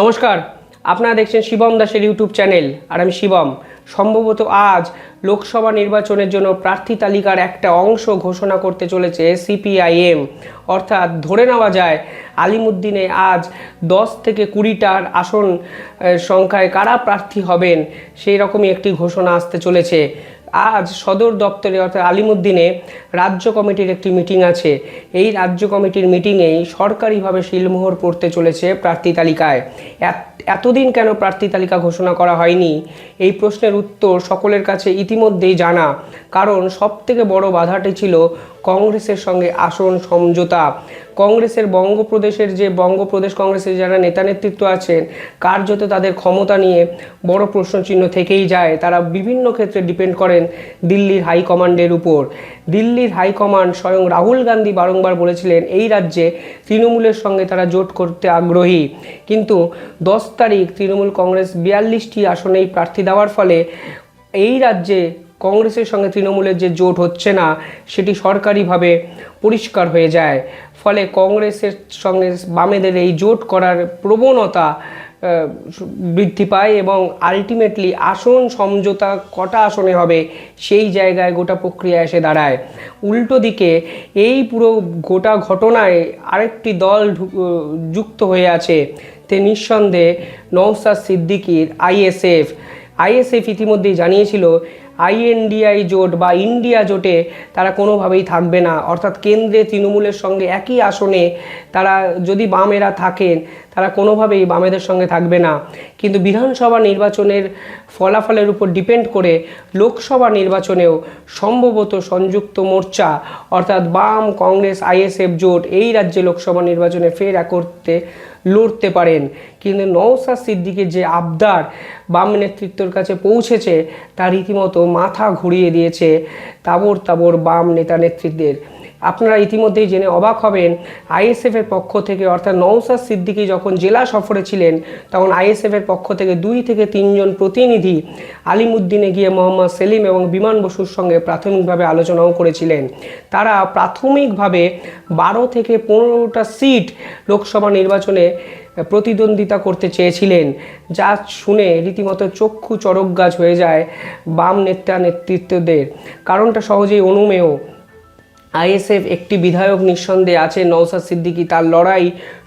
নমস্কার, আপনারা দেখছেন শিবম দাসের ইউটিউব চ্যানেল, আর আমি শিবম। সম্ভবত আজ লোকসভা নির্বাচনের জন্য প্রার্থী তালিকার একটা অংশ ঘোষণা করতে চলেছে সিপিআইএম। অর্থাৎ ধরে নেওয়া যায়, আলিমুদ্দিনে আজ দশ থেকে কুড়িটার আসন সংখ্যায় কারা প্রার্থী হবেন, সেই রকমই একটি ঘোষণা আসতে চলেছে। আজ সদর দপ্তরে অর্থাৎ আলিমুদ্দিনে রাজ্য কমিটির একটি মিটিং আছে। এই রাজ্য কমিটির মিটিংয়েই সরকারিভাবে শিলমোহর পড়তে চলেছে প্রার্থী তালিকায়। এতদিন কেন প্রার্থী তালিকা ঘোষণা করা হয়নি? এই প্রশ্নের উত্তর সকলের কাছে ইতিমধ্যেই জানা। কারণ সবথেকে বড় বাধাটি ছিল কংগ্রেসের সঙ্গে আসন সমঝোতা। কংগ্রেসের বঙ্গপ্রদেশের যে বঙ্গপ্রদেশ কংগ্রেসের যারা নেতা নেতৃত্ব আছেন, কার্যত তাদের ক্ষমতা নিয়ে বড় প্রশ্নচিহ্ন থেকেই যায়। তারা বিভিন্ন ক্ষেত্রে ডিপেন্ড করেন দিল্লির হাইকমান্ডের উপর। দিল্লির হাইকমান্ড স্বয়ং রাহুল গান্ধী বারংবার বলেছিলেন, এই রাজ্যে তৃণমূলের সঙ্গে তারা জোট করতে আগ্রহী। কিন্তু দশ তারিখ তৃণমূল কংগ্রেস বিয়াল্লিশটি আসনেই প্রার্থী দেওয়ার ফলে এই রাজ্যে কংগ্রেসের সঙ্গে তৃণমূলের যে জোট হচ্ছে না, সেটি সরকারিভাবে পরিষ্কার হয়ে যায়। ফলে কংগ্রেসের সঙ্গে বামেদের এই জোট করার প্রবণতা বৃদ্ধি পায় এবং আলটিমেটলি আসন সমঝোতা কটা আসনে হবে, সেই জায়গায় গোটা প্রক্রিয়া এসে দাঁড়ায়। উল্টো দিকে এই পুরো গোটা ঘটনায় আরেকটি দল যুক্ত হয়ে আছে। তে নিঃসন্দেহে নওসাদ সিদ্দিকির আইএসএফ। আইএসএফ ইতিমধ্যেই জানিয়েছিল, আইএনডিআই জোট বা ইন্ডিয়া জোটে তারা কোনোভাবেই থাকবে না। অর্থাৎ কেন্দ্রে তৃণমূলের সঙ্গে একই আসনে তারা যদি বামেরা থাকেন, তারা কোনোভাবেই বামেদের সঙ্গে থাকবে না। কিন্তু বিধানসভা নির্বাচনের ফলাফলের উপর ডিপেন্ড করে লোকসভা নির্বাচনেও সম্ভবত সংযুক্ত মোর্চা, অর্থাৎ বাম, কংগ্রেস, আইএসএফ জোট এই রাজ্যে লোকসভা নির্বাচনে ফের একত্রে লড়তে পারেন। কিন্তু নওসাদ সিদ্দিকের যে আবদার, বাম নেতৃত্বর কাছে পৌঁছেছে, তা রীতিমতো মাথা ঘুরিয়ে দিয়েছে তাবর তাবর বাম নেতা নেতৃত্বের আপনারা ইতিমধ্যেই জেনে অবাক হবেন, আইএসএফের পক্ষ থেকে, অর্থাৎ নওসাদ সিদ্দিকী যখন জেলা সফরে ছিলেন, তখন আইএসএফের পক্ষ থেকে দুই থেকে তিনজন প্রতিনিধি আলিমুদ্দিনে গিয়ে মোহাম্মদ সেলিম এবং বিমান বসুর সঙ্গে প্রাথমিকভাবে আলোচনাও করেছিলেন। তারা প্রাথমিকভাবে বারো থেকে পনেরোটা সিট লোকসভা নির্বাচনে প্রতিদ্বন্দ্বিতা করতে চেয়েছিলেন। যা শুনে রীতিমতো চক্ষু চরক গাছ হয়ে যায় বাম নেতা নেতৃত্বদের। কারণটা সহজেই অনুমেয়। আইএসএফ একটি বিধায়ক নিঃসন্দেহে আছে নওসাদ সিদ্দিকি তার লড়াই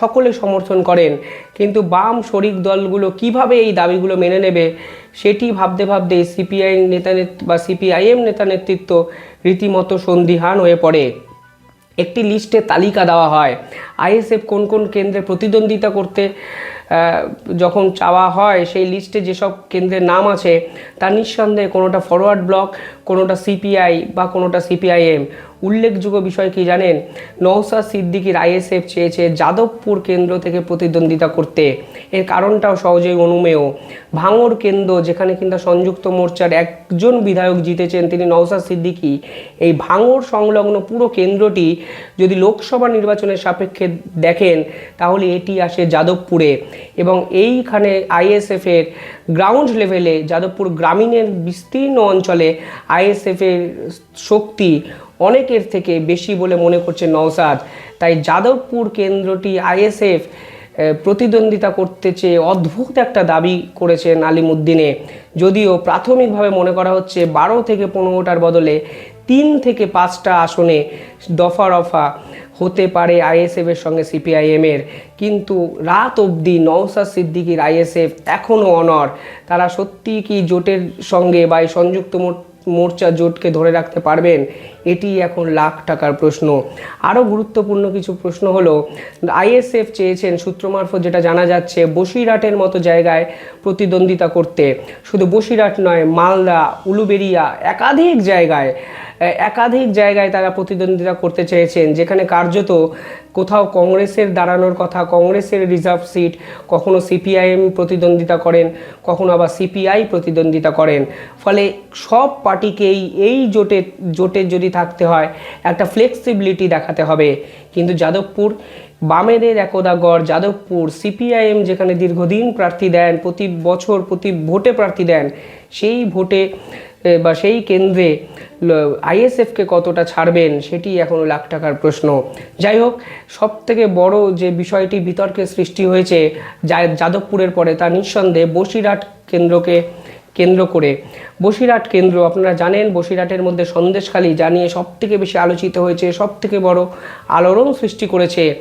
সকলে সমর্থন করেন। কিন্তু বাম শরিক দলগুলো কীভাবে এই দাবিগুলো মেনে নেবে, সেটি ভাবতে ভাবতে সিপিআই নেতা বা সিপিআইএম নেতা নেতৃত্ব রীতিমতো সন্দিহান হয়ে পড়ে। একটি লিস্টের তালিকা দেওয়া হয়, আইএসএফ কোন কোন কেন্দ্রে প্রতিদ্বন্দ্বিতা করতে যখন চাওয়া হয়, সেই লিস্টে যেসব কেন্দ্রের নাম আছে তার নিঃসন্দেহে কোনোটা ফরওয়ার্ড ব্লক, কোনোটা সিপিআই বা কোনোটা সিপিআইএম। উল্লেখযোগ্য বিষয় কি জানেন? নওসাদ সিদ্দিকির আইএসএফ চেয়েছে যাদবপুর কেন্দ্র থেকে প্রতিদ্বন্দ্বিতা করতে। এর কারণটাও সহজেই অনুমেয়। ভাঙড় কেন্দ্র, যেখানে কিন্তু সংযুক্ত মোর্চার একজন বিধায়ক জিতেছেন তিনি নওসাদ সিদ্দিকী। এই ভাঙড় সংলগ্ন পুরো কেন্দ্রটি যদি লোকসভা নির্বাচনের সাপেক্ষে দেখেন, তাহলে এটি আসে যাদবপুরে। এবং এইখানে আইএসএফের গ্রাউন্ড লেভেলে, যাদবপুর গ্রামীণের বিস্তীর্ণ অঞ্চলে আইএসএফের শক্তি অনেকের থেকে বেশি বলে মনে করছে নওসাদ। তাই যাদবপুর কেন্দ্রটি আইএসএফ প্রতিদ্বন্দ্বিতা করতে চেয়ে অদ্ভুত একটা দাবি করেছেন আলিমুদ্দিনে। যদিও প্রাথমিকভাবে মনে করা হচ্ছে বারো থেকে পনেরোটার বদলে তিন থেকে পাঁচটা আসনে দফা রফা হতে পারে আইএসএফের সঙ্গে সিপিআইএমের। কিন্তু রাত অবধি নওসাদ সিদ্দিকির আইএসএফ এখনও অনর তারা সত্যি কি জোটের সঙ্গে বা সংযুক্ত মোর- মোর্চা জোটকে ধরে রাখতে পারবেন? এটি এখন লাখ টাকার প্রশ্ন। আরও গুরুত্বপূর্ণ কিছু প্রশ্ন হলো, আইএসএফ চেয়েছেন সূত্র মারফত যেটা জানা যাচ্ছে, বসিরহাটের মতো জায়গায় প্রতিদ্বন্দ্বিতা করতে। শুধু বসিরহাট নয়, মালদা, উলুবেরিয়া একাধিক জায়গায় একাধিক জায়গায় তারা প্রতিদ্বন্দ্বিতা করতে চেয়েছেন, যেখানে কার্যত কোথাও কংগ্রেসের দাঁড়ানোর কথা, কংগ্রেসের রিজার্ভ সিট, কখনো সিপিআইএম প্রতিদ্বন্দ্বিতা করেন, কখনো আবার সিপিআই প্রতিদ্বন্দ্বিতা করেন। ফলে সব পার্টিকেই এই জোটে জোটে যদি থাকতে হয়, একটা ফ্লেক্সিবিলিটি দেখাতে হবে। কিন্তু যাদবপুর, বামেদের একদা গড়, যাদবপুর, সিপিআইএম যেখানে দীর্ঘদিন প্রার্থী দেন, প্রতি বছর প্রতি ভোটে প্রার্থী দেন, সেই ভোটে বা সেই কেন্দ্রে আইএসএফকে কতটা ছাড়বেন সেটি এখনও লাখ টাকার প্রশ্ন। যাই হোক সব থেকে বড় যে বিষয়টি বিতর্কের সৃষ্টি হয়েছে, যা- যাদবপুরের পরে, তা নিঃসন্দেহে বসিরহাট কেন্দ্রকে কেন্দ্র করে। বসিরহাট কেন্দ্র, আপনারা জানেন, বসিরহাটের মধ্যে সন্দেশখালী জানিয়ে সব থেকে বেশি আলোচিত হয়েছে সব থেকে বড় আলোড়ন সৃষ্টি করেছে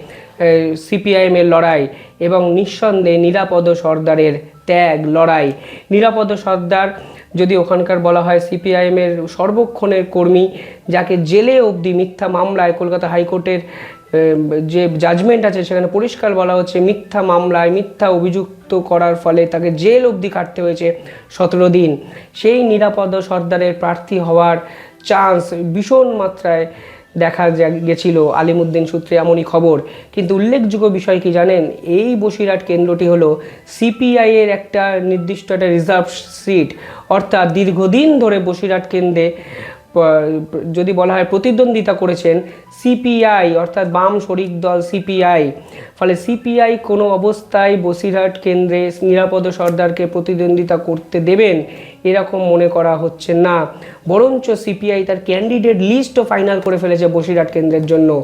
সিপিআইএমের লড়াই এবং নিঃসন্দেহে নিরাপদ সর্দারের ত্যাগ লড়াই। নিরাপদ সর্দার যদি ওখানকার বলা হয় সিপিআইএমের সর্বক্ষণের কর্মী, যাকে জেলে অবধি মিথ্যা মামলায় কলকাতা হাইকোর্টের যে জাজমেন্ট আছে সেখানে পরিষ্কার বলা হচ্ছে মিথ্যা মামলায় মিথ্যা অভিযুক্ত করার ফলে তাকে জেল অবধি কাটতে হয়েছে সতেরো দিন। সেই নিরাপদ সর্দারের প্রার্থী হওয়ার চান্স ভীষণ মাত্রায় দেখা গেছিল, আলিমুদ্দিন সূত্রে এমনই খবর। কিন্তু উল্লেখযোগ্য বিষয় কি জানেন? এই বসিরহাট কেন্দ্রটি হলো সিপিআই এর একটা নির্দিষ্ট একটা রিজার্ভ সিট অর্থাৎ দীর্ঘদিন ধরে বসিরহাট কেন্দ্রে যদি বলা হয় প্রতিদ্বন্দ্বিতা করেছেন সিপিআই অর্থাৎ বাম শরিক দল সিপিআই ফলে সিপিআই কোনো অবস্থায় বসিরহাট কেন্দ্রে নিরাপদ সর্দারকে প্রতিদ্বন্দ্বিতা করতে দেবেন এরকম মনে করা হচ্ছে না। বরঞ্চ সিপিআই তার ক্যান্ডিডেট লিস্টও ফাইনাল করে ফেলেছে বসিরহাট কেন্দ্রের জন্য।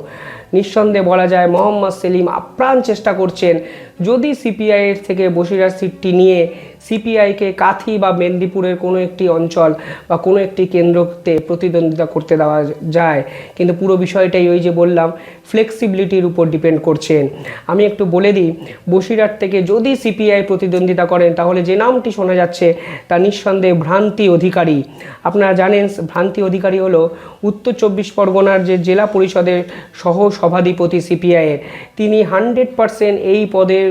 নিঃসন্দেহে বলা যায় মোহাম্মদ সেলিম আপ্রাণ চেষ্টা করছেন। যদি সিপিআইয়ের থেকে বসিরহাট সিটটি নিয়ে সিপিআইকে কাথি বা মেদিনীপুরের কোনো একটি অঞ্চল বা কোনো একটি কেন্দ্রতে প্রতিদ্বন্দ্বিতা করতে দেওয়া যায়। কিন্তু পুরো বিষয়টাই ওই যে বললাম ফ্লেক্সিবিলিটির উপর ডিপেন্ড করছেন। আমি একটু বলে দিই, বসিরহাট থেকে যদি সিপিআই প্রতিদ্বন্দ্বিতা করেন, তাহলে যে নামটি শোনা যাচ্ছে, তা নিঃসন্দেহে ভ্রান্তি অধিকারী। আপনারা জানেন, ভ্রান্তি অধিকারী হলো উত্তর চব্বিশ পরগনার যে জেলা পরিষদের সহ সভাধিপতি সিপিআইয়ের তিনি হান্ড্রেড পারসেন্ট এই পদের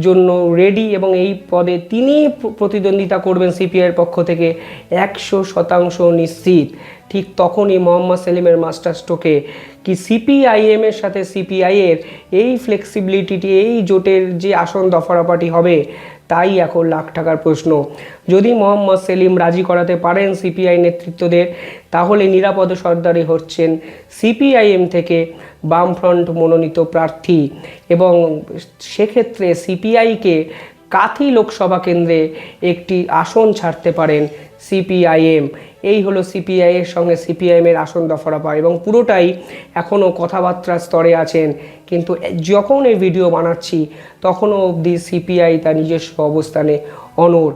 জন্য রেডি এবং এই পদে তিনি প্রতিদ্বন্দ্বিতা করবেন সিপিআইয়ের পক্ষ থেকে একশো শতাংশ নিশ্চিত। ঠিক তখনই মোহাম্মদ সেলিমের মাস্টার স্ট্রোকে কি সিপিআইএম এর সাথে সিপিআইয়ের এই ফ্লেক্সিবিলিটিটি এই জোটের যে আসন দফারাপাটি হবে তাই এখন লাখ টাকার প্রশ্ন। যদি মোহাম্মদ সেলিম রাজি করাতে পারেন সিপিআই নেতৃত্বদের, তাহলে নিরাপদ সর্দারি হচ্ছেন সিপিআইএম থেকে বামফ্রন্ট মনোনীত প্রার্থী এবং সেক্ষেত্রে সিপিআইকে কাথি লোকসভা কেন্দ্রে একটি আসন ছাড়তে পারেন সিপিআইএম। এই হলো সিপিআই এর সঙ্গে সিপিআইএমের আসন দফারফা এবং পুরোটাই এখনও কথাবার্তার স্তরে আছেন। কিন্তু যখন এই ভিডিও বানাচ্ছি তখনও অবধি সিপিআই তার নিজস্ব অবস্থানে অনড়।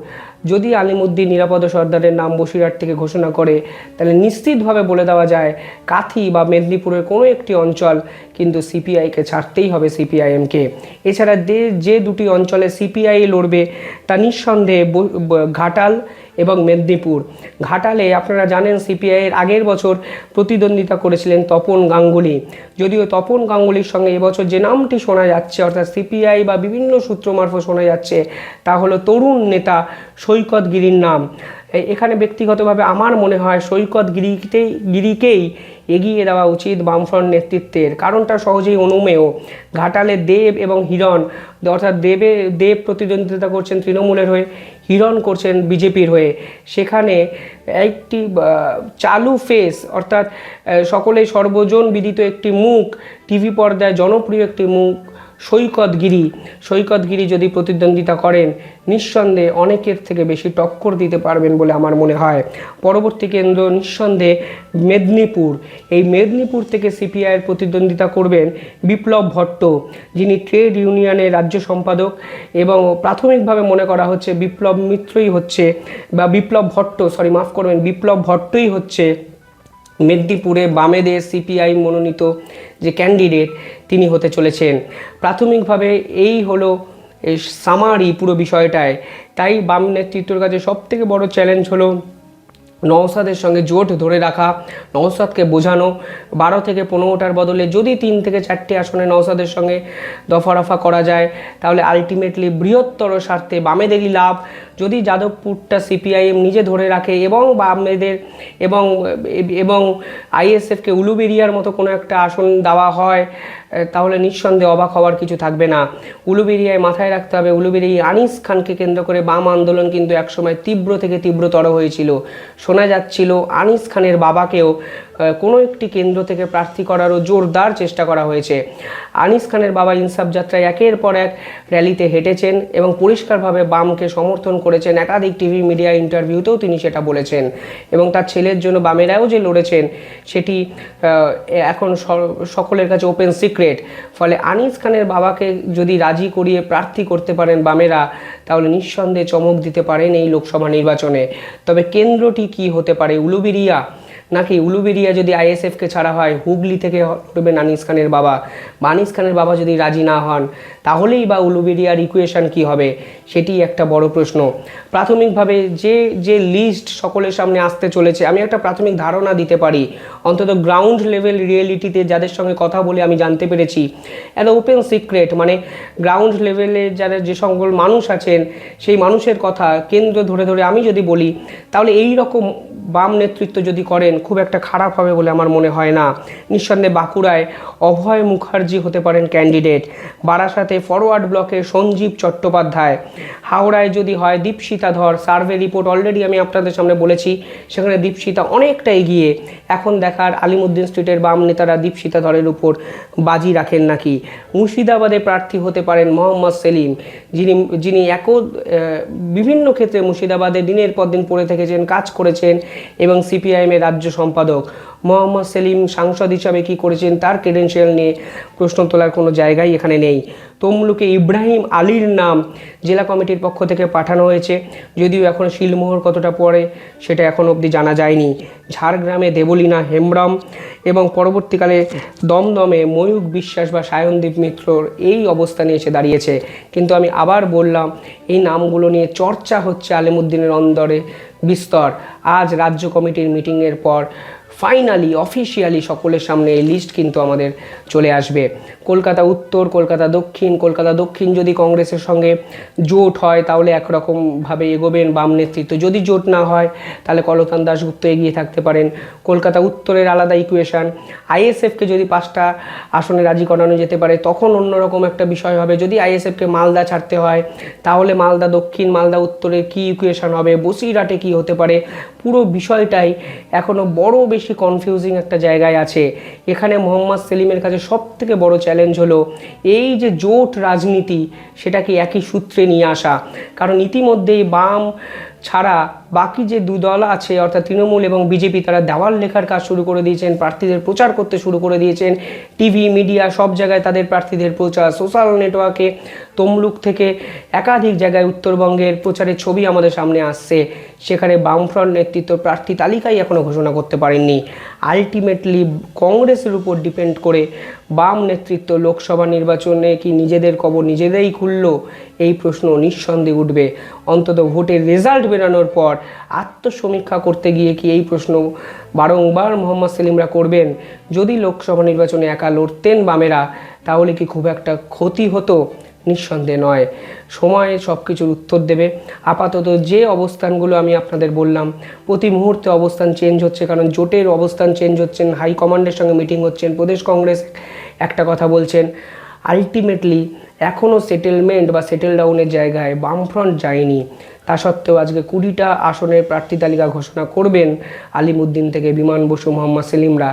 যদি আলিমুদ্দিন নিরাপদ সর্দারের নাম বসিরহাট থেকে ঘোষণা করে, তাহলে নিশ্চিতভাবে বলে দেওয়া যায়, কাথি বা মেদিনীপুরের কোনো একটি অঞ্চল কিন্তু সিপিআইকে ছাড়তেই হবে সিপিআইএমকে এছাড়া যে দুটি অঞ্চলে সিপিআই লড়বে, তা নিঃসন্দেহে ঘাটাল এবং মেদিনীপুর। ঘাটালে আপনারা জানেন সিপিআইয়ের আগের বছর প্রতিদ্বন্দ্বিতা করেছিলেন তপন গাঙ্গুলি। যদিও তপন গাঙ্গুলির সঙ্গে এবছর যে নামটি শোনা যাচ্ছে, অর্থাৎ সিপিআই বা বিভিন্ন সূত্র মারফত শোনা যাচ্ছে, তা হলো তরুণ নেতা সৈকত গিরির নাম। এখানে ব্যক্তিগতভাবে আমার মনে হয় সৈকত গিরিতেই গিরিকেই এগিয়ে দেওয়া উচিত বামফ্রন্ট নেতৃত্বের। কারণটা সহজেই অনুমেয়। ঘাটালে দেব এবং হিরণ, অর্থাৎ দেবে, দেব প্রতিদ্বন্দ্বিতা করছেন তৃণমূলের হয়ে, হিরণ করছেন বিজেপির হয়ে। সেখানে একটি চালু ফেস, অর্থাৎ সকলে সকলেই সর্বজন বিদিত একটি মুখ, টিভি পর্দায় জনপ্রিয় একটি মুখ সৈকতগিরি সৈকতগিরি যদি প্রতিদ্বন্দ্বিতা করেন, নিঃসন্দেহে অনেকের থেকে বেশি টক্কর দিতে পারবেন বলে আমার মনে হয়। পরবর্তী কেন্দ্র নিঃসন্দেহে মেদিনীপুর। এই মেদিনীপুর থেকে সিপিআইয়ের প্রতিদ্বন্দ্বিতা করবেন বিপ্লব ভট্ট, যিনি ট্রেড ইউনিয়নের রাজ্য সম্পাদক এবং প্রাথমিকভাবে মনে করা হচ্ছে বিপ্লব মিত্রই হচ্ছে বা বিপ্লব ভট্ট সরি মাফ করবেন, বিপ্লব ভট্টই হচ্ছে মেদিনীপুরে বামেদের সিপিআই মনোনীত যে ক্যান্ডিডেট তিনি হতে চলেছেন। প্রাথমিকভাবে এই হলো সামারি পুরো বিষয়টায়। তাই বাম নেতৃত্বের কাছে সবথেকে বড় চ্যালেঞ্জ হলো নওসাদের সঙ্গে জোট ধরে রাখা, নওসাদকে বোঝানো, বারো থেকে পনেরোটার বদলে যদি তিন থেকে চারটে আসনে নওসাদের সঙ্গে দফারফা করা যায়, তাহলে আলটিমেটলি বৃহত্তর স্বার্থে বামেদেরই লাভ। যদি যাদবপুরটা সিপিআইএম নিজে ধরে রাখে এবং বামেদের এবং এবং আইএসএফকে উলুবেরিয়ার মতো কোনো একটা আসন দেওয়া হয়, তাহলে নিঃসন্দেহে অবাক হওয়ার কিছু থাকবে না। উলুবেরিয়ায় মাথায় রাখতে হবে, উলুবেরিয়া আনিস খানকে কেন্দ্র করে বাম আন্দোলন কিন্তু একসময় তীব্র থেকে তীব্রতর হয়েছিল। শোনা যাচ্ছিল আনিস খানের বাবাকেও কোনো একটি কেন্দ্র থেকে প্রার্থী করারও জোরদার চেষ্টা করা হয়েছে। আনিস খানের বাবা ইনসাফ যাত্রায় একের পর এক র্যালিতে হেঁটেছেন এবং পরিষ্কারভাবে বামকে সমর্থন করেছেন একাধিক টিভি মিডিয়া ইন্টারভিউতেও তিনি সেটা বলেছেন এবং তার ছেলের জন্য বামেরাও যে লড়েছেন সেটি এখন সকলের কাছে ওপেন সিক্রেট ফলে আনিস খানের বাবাকে যদি রাজি করিয়ে প্রার্থী করতে পারেন বামেরা, তাহলে নিঃসন্দেহে চমক দিতে পারেন এই লোকসভা নির্বাচনে। তবে কেন্দ্রটি কি হতে পারে? উলুবেরিয়া নাকি উলুবেরিয়া যদি আইএসএফকে ছাড়া হয়, হুগলি থেকে লড়বেন আনিস খানের বাবা। বা আনিস খানের বাবা যদি রাজি না হন, তাহলেই বা উলুবেরিয়ার ইকুয়েশন কি হবে? সেটি একটা বড় প্রশ্ন। প্রাথমিকভাবে যে যে লিস্ট সকলের সামনে আসতে চলেছে, আমি একটা প্রাথমিক ধারণা দিতে পারি। অন্তত গ্রাউন্ড লেভেল রিয়েলিটিতে যাদের সঙ্গে কথা বলে আমি জানতে পেরেছি। একটা ওপেন সিক্রেট মানে গ্রাউন্ড লেভেলে যারা যে সকল মানুষ আছেন, সেই মানুষের কথা কেন্দ্র ধরে ধরে আমি যদি বলি, তাহলে এই রকম বাম নেতৃত্ব যদি করেন খুব একটা খারাপ হবে বলে আমার মনে হয় না। নিঃসন্দেহে বাঁকুড়ায় অভয় মুখার্জি হতে পারেন ক্যান্ডিডেট বারাসাতে ফরওয়ার্ড ব্লকে সঞ্জীব চট্টোপাধ্যায়। হাওড়ায় যদি হয় দীপশিতা ধর। সার্ভে রিপোর্ট অলরেডি আমি আপনাদের সামনে বলেছি, সেখানে দীপশিতা অনেকটা এগিয়ে। এখন দেখার আলিমুদ্দিন স্ট্রিটের বাম নেতারা দীপশিতা ধরের উপর বাজি রাখেন নাকি? মুর্শিদাবাদে প্রার্থী হতে পারেন মোহাম্মদ সেলিম। যিনি যিনি এক বিভিন্ন ক্ষেত্রে মুর্শিদাবাদে দিনের পর দিন পড়ে থেকেছেন, কাজ করেছেন এবং সিপিআইএমের রাজ্য সম্পাদক মোহাম্মদ সেলিম সাংসদ হিসাবে কি করেছেন তার ক্রেডেন্সিয়াল নিয়ে প্রশ্ন তোলার কোনো জায়গাই এখানে নেই। তমলুকে ইব্রাহিম আলীর নাম জেলা কমিটির পক্ষ থেকে পাঠানো হয়েছে। যদিও এখন শিলমোহর কতটা পড়ে সেটা এখন অবধি জানা যায়নি। ঝাড়গ্রামে দেবলীনা হেমব্রম এবং পরবর্তীকালে দমদমে ময়ূক বিশ্বাস বা সায়নদীপ মিত্রর এই অবস্থানে এসে দাঁড়িয়েছে। কিন্তু আমি আবার বললাম, এই নামগুলো নিয়ে চর্চা হচ্ছে আলিমুদ্দিনের অন্দরে বিস্তর। আজ রাজ্য কমিটির মিটিংয়ের পর ফাইনালি অফিসিয়ালি সকলের সামনে এই লিস্ট কিন্তু আমাদের চলে আসবে। কলকাতা উত্তর, কলকাতা দক্ষিণ কলকাতা দক্ষিণ যদি কংগ্রেসের সঙ্গে জোট হয়, তাহলে একরকমভাবে এগোবেন বাম নেতৃত্ব। যদি জোট না হয়, তাহলে কলতান দাশগুপ্ত এগিয়ে থাকতে পারেন। কলকাতা উত্তরের আলাদা ইকুয়েশন আইএসএফকে যদি পাঁচটা আসনে রাজি করানো যেতে পারে, তখন অন্যরকম একটা বিষয় হবে। যদি আইএসএফকে মালদা ছাড়তে হয়, তাহলে মালদা দক্ষিণ, মালদা উত্তরের কী ইকুয়েশান হবে, বসিরহাটে কী হতে পারে? পুরো বিষয়টাই এখনও বড় বেশি কনফিউজিং একটা জায়গায় আছে। এখানে মোহাম্মদ সেলিমের কাছে সব থেকে বড় চ্যালেঞ্জ হলো। এই যে জোট রাজনীতি সেটাকে একই সূত্রে নিয়ে আসা। কারণ ইতিমধ্যেই বাম ছাড়া বাকি যে দু দল আছে, অর্থাৎ তৃণমূল এবং বিজেপি, তারা দেওয়াল লেখার কাজ শুরু করে দিয়েছেন, প্রার্থীদের প্রচার করতে শুরু করে দিয়েছেন, টিভি, মিডিয়া সব জায়গায় তাদের প্রার্থীদের প্রচার, সোশ্যাল নেটওয়ার্কে তমলুক থেকে একাধিক জায়গায় উত্তরবঙ্গের প্রচারের ছবি আমাদের সামনে আসছে। সেখানে বামফ্রন্ট নেতৃত্ব প্রার্থী তালিকাই এখনও ঘোষণা করতে পারেননি। আলটিমেটলি কংগ্রেসের উপর ডিপেন্ড করে বাম নেতৃত্ব লোকসভা নির্বাচনে কি নিজেদের কবর নিজেদেরই খুলল? এই প্রশ্ন নিঃসন্দেহে উঠবে। অন্তত ভোটের রেজাল্ট বেরানোর পর আত্মসমীক্ষা করতে গিয়ে কি এই প্রশ্ন বারংবার মোহাম্মদ সেলিমরা করবেন? যদি লোকসভা নির্বাচনে একা লড়তেন বামেরা, তাহলে কি খুব একটা ক্ষতি হতো? নিঃসন্দেহ নয়। সময় সব কিছুর উত্তর দেবে। আপাতত যে অবস্থানগুলো আমি আপনাদের বললাম, প্রতি মুহূর্তে অবস্থান চেঞ্জ হচ্ছে, কারণ জোটের অবস্থান চেঞ্জ হচ্ছেন হাইকমান্ডের সঙ্গে মিটিং হচ্ছেন, প্রদেশ কংগ্রেস একটা কথা বলছেন। আলটিমেটলি এখনও সেটেলমেন্ট বা সেটেল ডাউনের জায়গায় বামফ্রন্ট যায়নি। তা সত্ত্বেও আজকে কুড়িটা আসনের প্রার্থী তালিকা ঘোষণা করবেন আলিমুদ্দিন থেকে বিমান বসু, মোহাম্মদ সেলিমরা।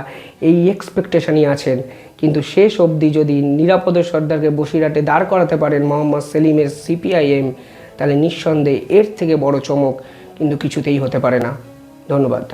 এই এক্সপেকটেশনই আছেন। কিন্তু শেষ অবধি যদি নিরাপদে সর্দারকে বসিরহাটে দাঁড় করাতে পারেন মোহাম্মদ সেলিমের সিপিআইএম, তাহলে নিঃসন্দেহে এর থেকে বড় চমক কিন্তু কিছুতেই হতে পারে না। ধন্যবাদ।